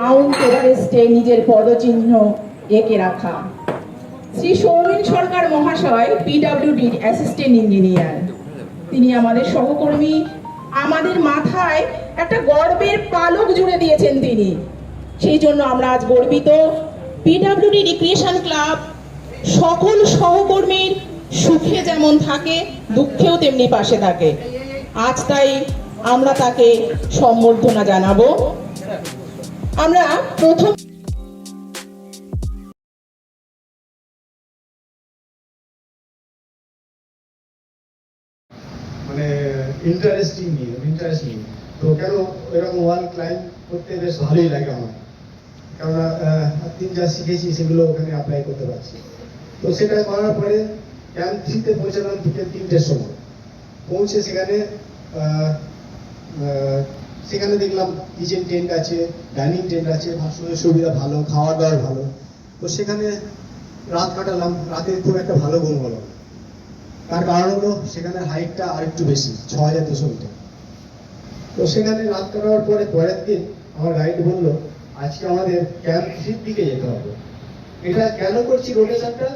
Mount এভারেস্টে নিজের পদচিহ্ন এঁকে রাখা। শ্রী সৌমিন সরকার মহাশয় পিডাব্লিউডির অ্যাসিস্ট্যান্ট ইঞ্জিনিয়ার। তিনি আমাদের সহকর্মী। আমাদের মাথায় একটা গর্বের পালক জুড়ে দিয়েছেন তিনি। সেই জন্য আমরা আজ গর্বিত। পিডাব্লিউডি রিক্রিয়েশন ক্লাব সকল সহকর্মীর সুখে যেমন থাকে, দুঃখেও তেমনি পাশে থাকে। আজ তাই আমরা তাকে সম্বর্ধনা জানাব। আমরা প্রথম মানে ইন্টারেস্টিং নিয়ে ইন্টারেস্ট নিয়ে। তো কেন এরকম ওয়াল ক্লাইম্ব করতে বেশ ভালোই লাগে আমার। কেননা তিন যা শিখেছি, সেগুলো ওখানে অ্যাপ্লাই করতে পারছি। তো সেটা করার পরে ক্যাম্প থ্রিতে পৌঁছালাম বিকেল তিনটের সময়। পৌঁছে সেখানে সেখানে দেখলাম কিচেন টেন্ট আছে ডাইনিং টেন্ট আছে ভাষণের সুবিধা ভালো খাওয়া দাওয়ার ভালো। তো সেখানে রাত কাটালাম, রাতে খুব একটা ভালো ঘুম হলো তার কারণ হলো সেখানে হাইটটা আরেকটু বেশি, ছ হাজার দুশো মিটার তো সেখানে রাত কাটানোর পরে পরের দিন আমার গাইড বলল, আজকে আমাদের ক্যাম্প থ্রির দিকে যেতে হবে। এটা কেন করছি রোটেশনটা